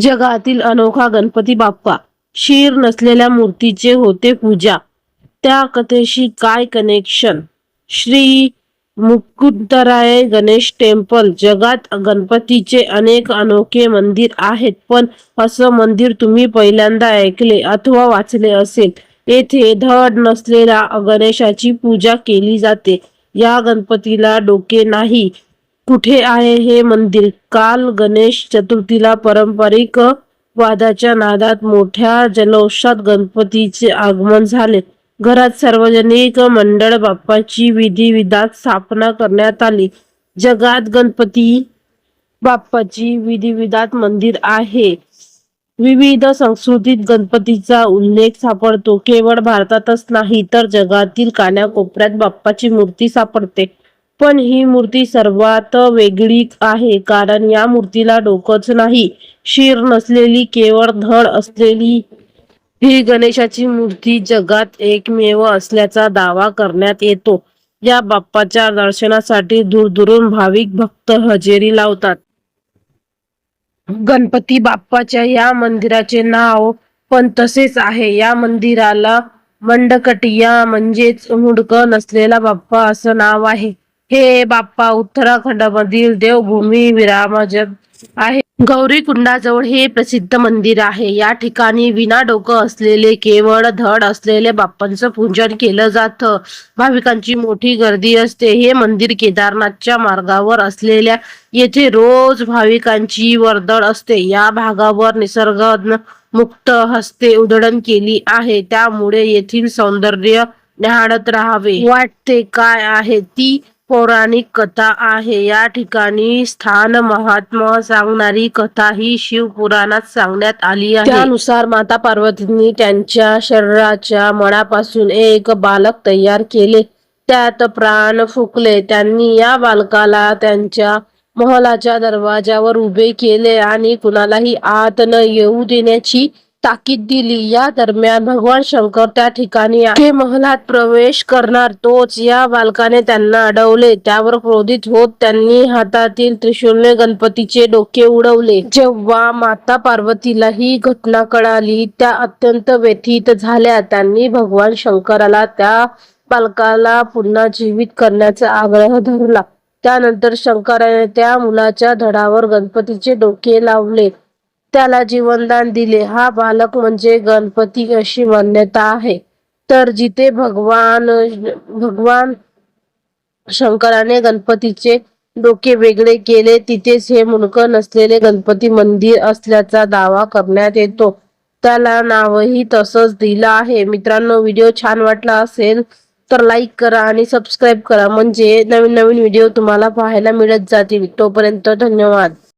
जगातील अनोखा गणपती बाप्पा. शीर नसलेल्या मूर्तीचे होते पूजा. त्या कथेशी काय कनेक्शन श्री मुकुंदराय गणेश टेम्पल जगात गणपतीचे अनेक अनोखे मंदिर आहेत पण असं मंदिर तुम्ही पहिल्यांदा ऐकले अथवा वाचले असेल. येथे धड नसलेल्या गणेशाची पूजा केली जाते. या गणपतीला डोके नाही. कुठे आहे हे मंदिर? काल गणेश चतुर्थीला पारंपरिक वादाच्या नादात मोठ्या जल्लोषात गणपतीचे आगमन झाले. घरात सार्वजनिक मंडळ बाप्पाची विधी विधात स्थापना करण्यात आली. जगात गणपती बाप्पाची विधी विधात मंदिर आहे. विविध संस्कृतीत गणपतीचा उल्लेख सापडतो. केवळ भारतातच नाही तर जगातील कानाकोपऱ्यात बाप्पाची मूर्ती सापडते. पण ही मूर्ती सर्वात वेगळी आहे कारण या मूर्तीला डोकंच नाही. शिर नसलेली केवळ धड असलेली. ही गणेशाची मूर्ती जगात एकमेव असल्याचा दावा करण्यात येतो. या बाप्पाच्या दर्शनासाठी दूरदूरून भाविक भक्त हजेरी लावतात. गणपती बाप्पाच्या या मंदिराचे नाव पण तसेच आहे. या मंदिराला मंडकटिया म्हणजेच मुडक नसलेला बाप्पा असं नाव आहे. हे बाप्पा उत्तराखंडमधील देवभूमी विरामजन आहे. गौरी कुंडाजवळ हे प्रसिद्ध मंदिर आहे. या ठिकाणी विना डोकं असलेले केवळ धड असलेले बाप्पांचं पूजन केलं जातं. भाविकांची मोठी गर्दी असते. हे मंदिर केदारनाथच्या मार्गावर असलेल्या येथे रोज भाविकांची वर्दळ असते. या भागावर निसर्ग मुक्त हस्ते उधळण केली आहे. त्यामुळे येथील सौंदर्य न्याहाळत राहावे. वाटते काय आहे ती पौराणिक कथा आहे. या ठिकाणी स्थान महात्मा सांगणारी कथा ही शिवपुराणात सांगण्यात आली आहे. त्यानुसार माता पार्वतींनी त्यांच्या शरीराच्या मळापासून एक बालक तयार केले. त्यात प्राण फुकले. त्यांनी या बालकाला त्यांच्या महलाच्या दरवाजावर उभे केले आणि कुणालाही आत न येऊ देण्याची ताकीद दिली. या दरम्यान भगवान शंकर त्या ठिकाणी ते महलात प्रवेश करणार. तोच या बालकाने त्यांना अडवले. त्यावर क्रोधित होत त्यांनी हातातील त्रिशूलने गणपतीचे डोके उडवले. जेव्हा माता पार्वतीला ही घटना कळाली त्या अत्यंत व्यथित झाल्या. त्यांनी भगवान शंकराला त्या बालकाला पुन्हा जीवित करण्याचा आग्रह धरला. त्यानंतर शंकराने त्या मुलाच्या धडावर गणपतीचे डोके लावले. त्याला जीवनदान दिले. हा बालक म्हणजे गणपती अशी मान्यता आहे. तर जिथे भगवान भगवान शंकराने गणपतीचे डोके वेगळे केले तिथेच हे मुंडक नसलेले गणपती मंदिर असल्याचा दावा करण्यात येतो. त्याला नावही तसंच दिलं आहे. मित्रांनो व्हिडिओ छान वाटला असेल तर लाईक करा आणि सबस्क्राईब करा. म्हणजे नवीन नवीन व्हिडिओ तुम्हाला पाहायला मिळत जातील. तोपर्यंत धन्यवाद.